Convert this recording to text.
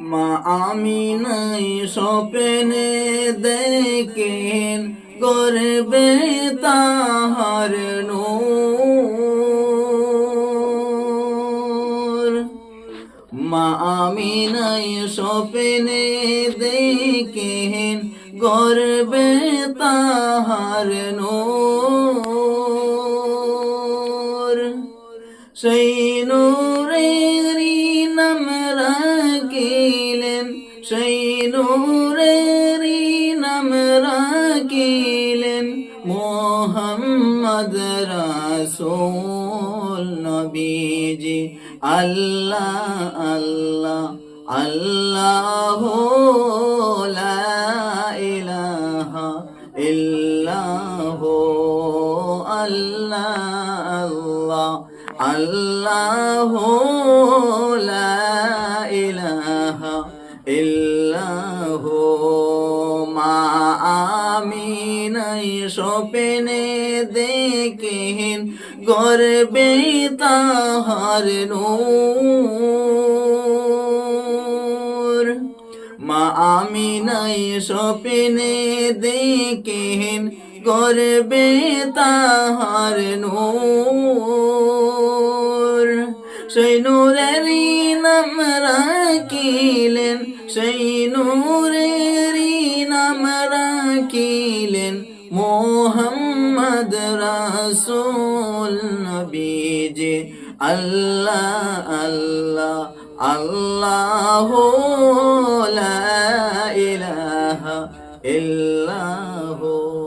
মা, আমি নাই স্বপ্নে দেখেন করবে তাহার নূর। মা, আমি নাই স্বপ্নে দেখেন গর্বে তাহার নূর। সেই নূরেরই সেই নূরেরই নাম রাখিলেন মোহাম্মদ রাসূল নবীজি আল্লাহ আল্লাহ আল্লাহ লা ইলাহা ইল্লাহ আল্লাহ আল্লাহ আল্লাহ লা ইলাহা ইল্লাহ মা আমি নাই স্বপ্নে দেখেন গর্বে তাহার নূর। মা আমি নাই স্বপ্নে দেখেন গর্বে তাহার নূর। সেই নূরেরই নাম রাখিলেন সেই নূরেরই নাম রাখিলেন মোহাম্মদ রাসূল নবীজি আল্লাহ আল্লাহ আল্লাহ লা ইলাহা ইল্লাহু